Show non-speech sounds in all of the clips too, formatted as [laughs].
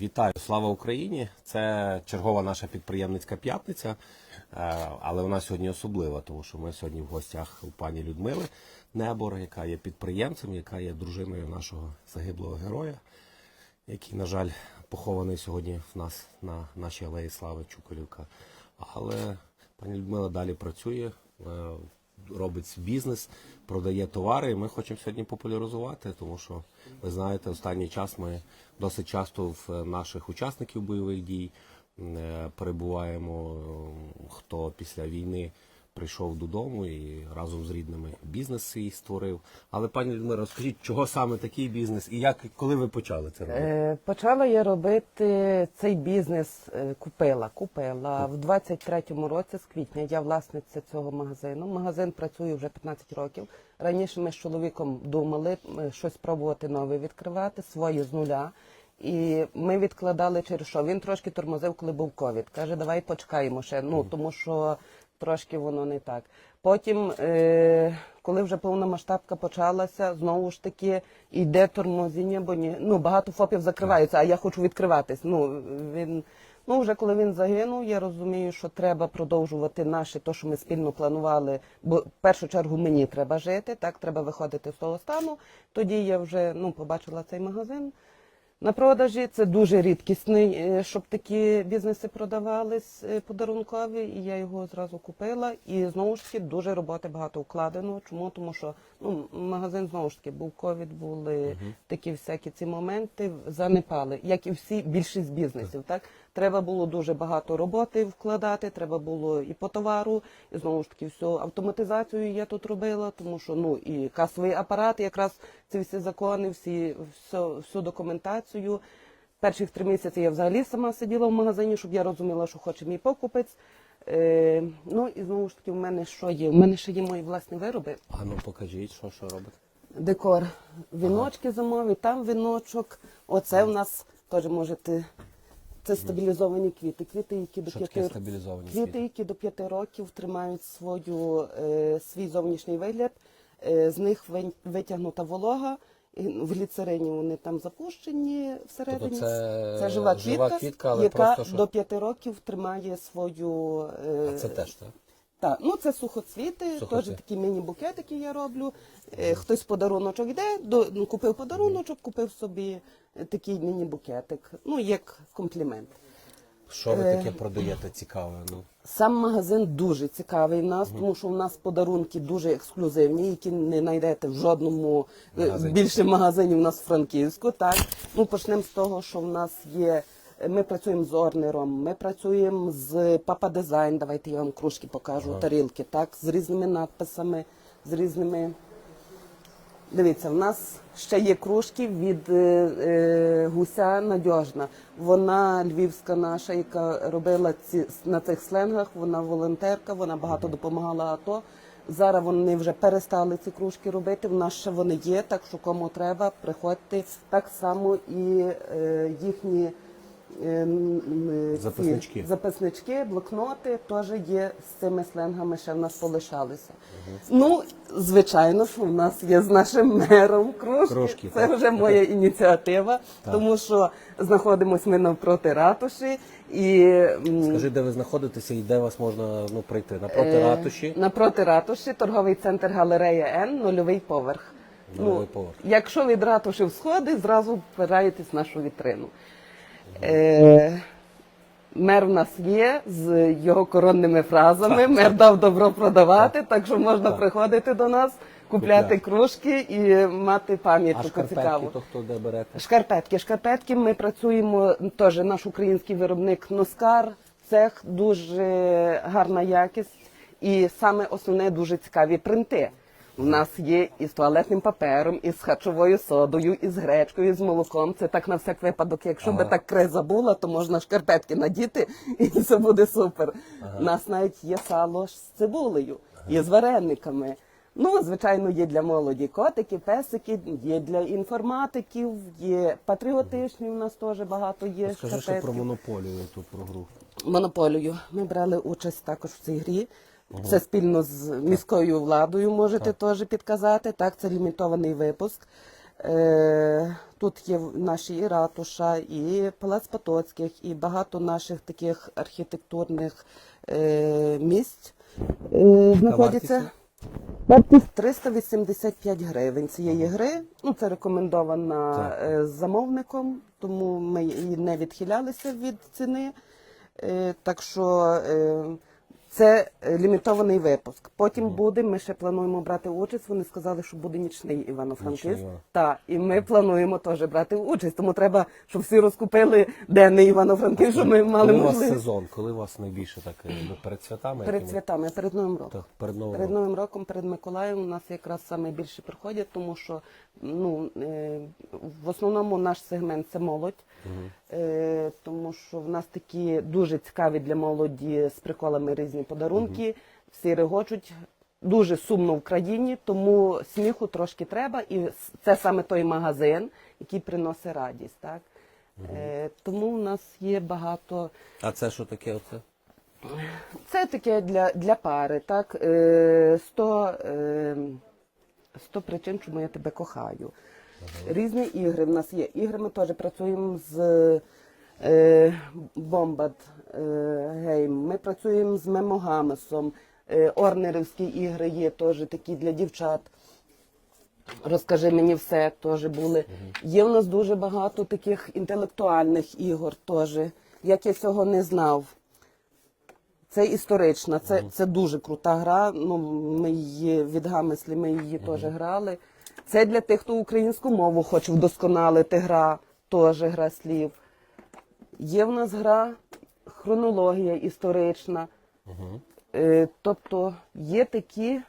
Вітаю, слава Україні! Це чергова наша підприємницька п'ятниця, е, але вона сьогодні особлива, тому що ми сьогодні в гостях у пані Людмили Небор, яка є підприємцем, яка є дружиною нашого загиблого героя, який, на жаль, похований сьогодні в нас на нашій алеї Слави Чуколівка. Але пані Людмила далі працює, е, робить бізнес, продає товари. І ми хочемо сьогодні популяризувати, тому що ви знаєте, останній час ми досить часто в наших учасників бойових дій е, перебуваємо, е, хто після війни прийшов додому і разом з рідними бізнес свій створив. Але пані Людмила, розкажіть, чого саме такий бізнес і як коли ви почали це робити? Е, Почала я робити цей бізнес. е, Купила, купила в 23-му році, з квітня. Я власниця цього магазину. Магазин працює вже 15 років. Раніше ми з чоловіком думали щось пробувати нове відкривати, своє з нуля. І ми відкладали через що. Він трошки тормозив, коли був ковід. Каже, давай почекаємо ще. Ну тому що трошки воно не так. Потім, е, коли вже повномасштабка почалася, знову ж таки йде тормозіння, бо ні, ну багато ФОПів закриваються, а я хочу відкриватись. Ну він ну вже коли він загинув, я розумію, що треба продовжувати наше, то що ми спільно планували. Бо в першу чергу мені треба жити, так треба виходити з того стану. Тоді я вже ну побачила цей магазин. На продажі це дуже рідкісний, е, щоб такі бізнеси продавались е, подарункові, і я його зразу купила. І знову ж таки дуже роботи багато вкладено. Чому? Тому що ну, магазин знову ж таки був ковід, були такі всякі ці моменти, занепали, як і всі більшість бізнесів. Так треба було дуже багато роботи вкладати, треба було і по товару, і знову ж таки всю автоматизацію я тут робила, тому що ну і касовий апарат, якраз ці всі закони, всі всю, всю документацію. Перших три місяці я взагалі сама сиділа в магазині, щоб я розуміла, що хоче мій покупець. Е, ну і знову ж таки, в мене що є? У мене ще є мої власні вироби. А ну покажіть, що, що робите. Декор. Віночки зимові, там віночок. Оце в нас теж можете. Це стабілізовані квіти. Квіти, які до Що таке п'яти стабілізовані квіти, квіти? які до п'яти років тримають свою е, свій зовнішній вигляд. Е, з них вин- витягнута волога. і В гліцерині вони там запущені всередині. Тобто це це жива жива квітка, квітка, але яка просто що- до п'яти років тримає свою. е, А це теж так? Так, ну це сухоцвіти, Сухоцвіт. теж такі міні-букетики я роблю. Е, Хтось подаруночок йде, до, ну, купив подаруночок, купив собі е, такий міні-букетик. Ну, як комплімент. Що ви Е, таке продаєте цікаве? Ну Сам магазин дуже цікавий в нас, тому що в нас подарунки дуже ексклюзивні, які не знайдете в жодному Магазині. більше магазині в нас в Франківську. Так ну почнемо з того, що в нас є. Ми працюємо з орнером, ми працюємо з Папа Дизайн. Давайте я вам кружки покажу, тарілки, так, з різними надписами, з різними. Дивіться, в нас ще є кружки від е, е, гуся Надьожна. Вона львівська наша, яка робила ці на цих сленгах. Вона волонтерка, вона багато допомагала АТО. Зараз вони вже перестали ці кружки робити. В нас ще вони є, так що кому треба, приходьте. Так само і е, їхні Записнички. записнички, блокноти теж є з цими сленгами, ще в нас полишалися. Ну, звичайно, що в нас є з нашим мером кружки. Кружки, Це так. вже моя ініціатива, тому що знаходимося ми навпроти ратуші і м, скажіть, де ви знаходитеся і де вас можна ну прийти напроти е, ратуші? Напроти ратуші, торговий центр галерея Н, нульовий поверх. Нульовий поверх. Якщо від ратуші всходи, зразу впираєтесь в нашу вітрину. Е, Мер в нас є з його коронними фразами. Мер дав добро продавати, так що можна приходити до нас, купляти Купляти. кружки і мати А пам'ятку цікаву. то хто де берете? Шкарпетки. Шкарпетки ми працюємо теж наш український виробник Носкар. Цех дуже гарна якість і саме основне дуже цікаві принти. У нас є і з туалетним папером, і з харчовою содою, і з гречкою, і з молоком. Це так на всяк випадок. Якщо би так криза була, то можна шкарпетки надіти, [laughs] і все буде супер. У нас навіть є сало з цибулею, є з варениками. Ну, звичайно, є для молоді котики, песики, є для інформатиків, є патріотичні. У нас теж багато є Скажи ще про монополію тут про гру. Монополію. Ми брали участь також в цій грі. Це спільно з міською владою можете теж підказати. Так, це лімітований випуск. Е, Тут є наші і ратуша, і палац Потоцьких, і багато наших таких архітектурних е, місць е, знаходяться. Вартість 385 гривень цієї гри. Ну, це рекомендована е, замовником, тому ми і не відхилялися від ціни. Е, так що е, це е, лімітований випуск. Потім буде, ми ще плануємо брати участь. Вони сказали, що буде нічний Івано-Франківськ. Так, і ми плануємо теж брати участь. Тому треба, щоб всі розкупили денний Івано-Франківськ, щоб ми мали Коли у вас сезон, коли у вас найбільше так е, ну, перед святами? Перед якими? святами, перед Новим роком. Так, перед Новим Перед. Новим роком, перед Миколаєм у нас якраз саме більше приходять, тому що ну, е, в основному наш сегмент це молодь, е, тому що в нас такі дуже цікаві для молоді з приколами різні подарунки, всі регочуть. Дуже сумно в країні, тому сміху трошки треба, і це саме той магазин, який приносить радість. Так? Е, тому у нас є багато А це що таке оце? це таке для, для пари, так? Е, 100, е, 100 причин, чому я тебе кохаю. Різні ігри в нас є. Ігри ми теж працюємо з е, Bombad е, Game, ми працюємо з Мемогамесом. Е, Орнерівські ігри є теж такі для дівчат. Розкажи мені все теж були. Є в нас дуже багато таких інтелектуальних ігор теж. Як я цього не знав. Це історична, це, це дуже крута гра. Ну, ми її від Гамеслі, ми її теж грали. Це для тих, хто українську мову хоче вдосконалити гра, теж гра слів. Є в нас гра хронологія історична. Е, тобто є такі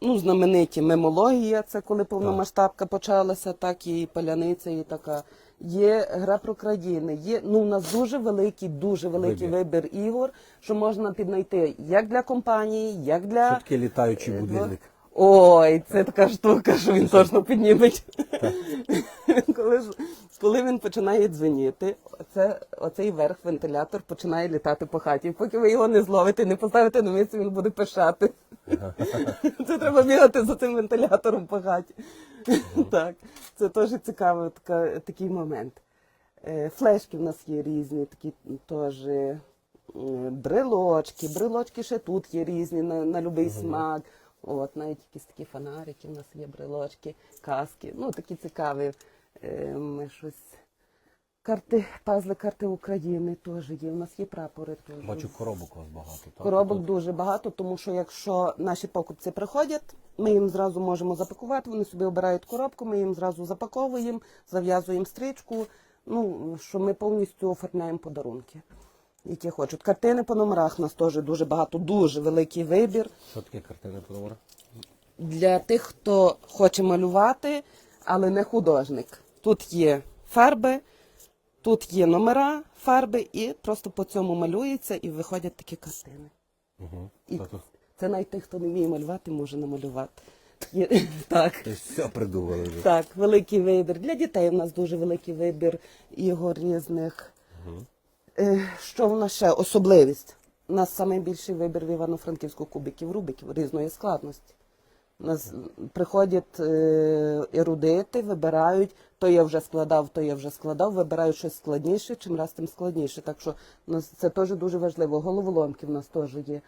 ну, знамениті мемологія, це коли повномасштабка почалася, так і паляниця, і така. Є гра про країни. Є ну у нас дуже великий, дуже великий Вибір. вибір, ігор, що можна піднайти як для компанії, як для таке літаючий Е, будильник? Ой, це така штука, що він точно підніметь. коли, коли він починає дзвеніти, оце, оцей верх вентилятор починає літати по хаті. Поки ви його не зловите, не поставите на місце, він буде пишати. Це треба бігати за цим вентилятором по хаті. Так, це теж цікавий така, такий момент. Е, Флешки в нас є різні, такі теж е, брелочки. Брелочки ще тут є різні на, на будь-який смак. От, навіть якісь такі фонарики, в нас є брелочки, каски. Ну, такі цікаві. Е, Ми щось. Карти, пазли карти України теж є. У нас є прапори теж. Бачу, коробок у вас багато. так? Коробок Тут дуже багато, тому що якщо наші покупці приходять, ми їм зразу можемо запакувати, вони собі обирають коробку, ми їм зразу запаковуємо, зав'язуємо стрічку. Ну, що ми повністю оформляємо подарунки, які хочуть. Картини по номерах у нас теж дуже багато, дуже великий вибір. Що таке картини по номерах? Для тих, хто хоче малювати, але не художник. Тут є фарби, тут є номера, фарби, і просто по цьому малюється і виходять такі картини. Угу. І Тобто, це навіть тих, хто не вміє малювати, може намалювати. Є- [laughs] Так, все придумали вже. так, великий вибір. Для дітей у нас дуже великий вибір ігор різних. Е, Що в нас ще? Особливість. У нас найбільший вибір в Івано-Франківську кубиків Рубиків різної складності. У нас приходять е, ерудити, вибирають, то я вже складав, то я вже складав, вибирають щось складніше, чим раз тим складніше. Так що нас це теж дуже важливо. Головоломки в нас теж є.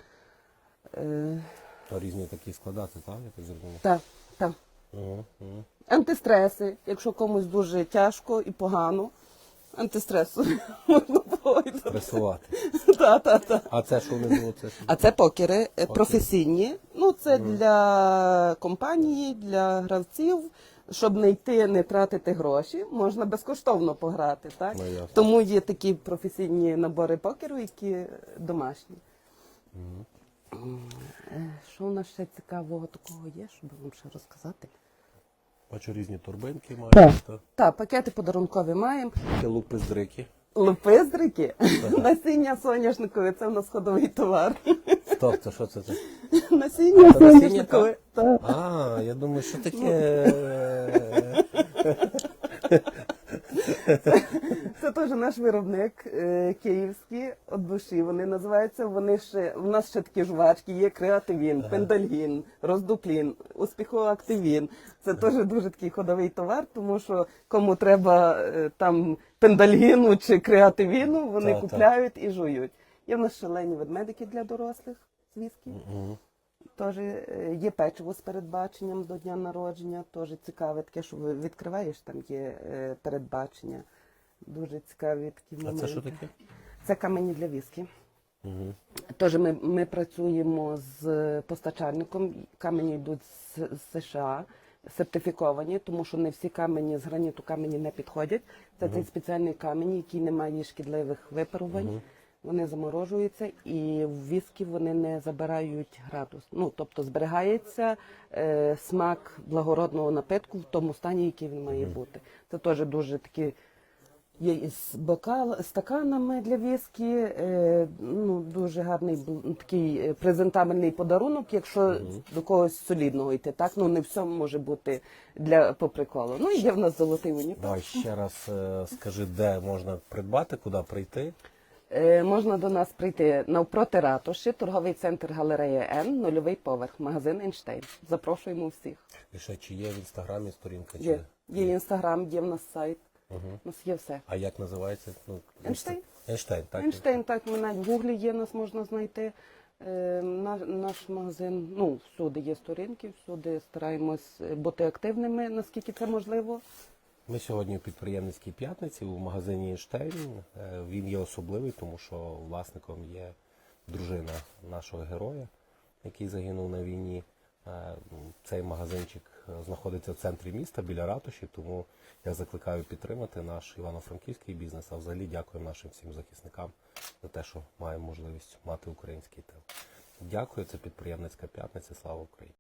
Е, То різні такі складати, так? Я так так, так. Угу. Угу. Антистреси, якщо комусь дуже тяжко і погано, антистрес пойти. Рисувати. [laughs] Та, та, та. А це що внизу? Це що? А це покери е, професійні. Ну, це для компанії, для гравців. Щоб не йти, не тратити гроші, можна безкоштовно пограти, так? Ну, ясно. Тому є такі професійні набори покеру, які домашні. Е, Що у нас ще цікавого такого є, щоб вам ще розказати? Бачу різні торбинки Так. мають. та. Так, пакети подарункові маємо. Такі лупи з дрики. Насіння соняшникове, це в нас ходовий товар. Стоп, це що це? це? Насіння Це насіння, соняшникове. Так. А, я думаю, що таке. [laughs] Теж наш виробник е, київський, от душі вони називаються. Вони ще в нас ще такі жвачки, є креативін, пендальгін, роздуплін, успіхоактивін. Це теж дуже такий ходовий товар, тому що кому треба е, там пендальгіну чи креативіну, вони Так, так. купляють і жують. Є в нас шалені ведмедики для дорослих з віскі. Теж е, є печиво з передбаченням до дня народження, теж цікаве таке, що відкриваєш, там є передбачення. Дуже цікаві такі А моменти. це що таке? Це камені для віскі. Угу. Теж ми, ми працюємо з постачальником. Камені йдуть з, з США, сертифіковані, тому що не всі камені з граніту камені не підходять. Це цей спеціальний камінь, який не має шкідливих випарувань. Вони заморожуються і в віскі вони не забирають градус. Ну тобто зберігається е, смак благородного напитку в тому стані, який він має бути. Це теж дуже такі Є із бокал, стаканами для віскі, е, ну, дуже гарний такий е, презентабельний подарунок, якщо до когось солідного йти. Так, ну не все може бути для по приколу. Ну і є в нас золотий унітаз. Давай ще раз е, скажи, де можна придбати, куди прийти. Можна до нас прийти навпроти ратуші, торговий центр галерея Н, нульовий поверх, магазин Ейнштейн. Запрошуємо всіх. І ще чи є в інстаграмі сторінка? Чи... Є, є інстаграм, є в нас сайт. Угу. У нас є все. А як називається? Ну, Ейнштейн. Ейнштейн, так? Ейнштейн, так, ми навіть в гуглі є, нас можна знайти. Е, наш, наш магазин, ну, всюди є сторінки, всюди стараємось бути активними, наскільки це можливо. Ми сьогодні у підприємницькій п'ятниці у магазині Ейнштейн. Е, Він є особливий, тому що власником є дружина нашого героя, який загинув на війні. Е, Цей магазинчик е, знаходиться в центрі міста біля ратуші, тому я закликаю підтримати наш івано-франківський бізнес. А взагалі дякую нашим всім захисникам за те, що маємо можливість мати український тил. Дякую, це підприємницька п'ятниця. Слава Україні!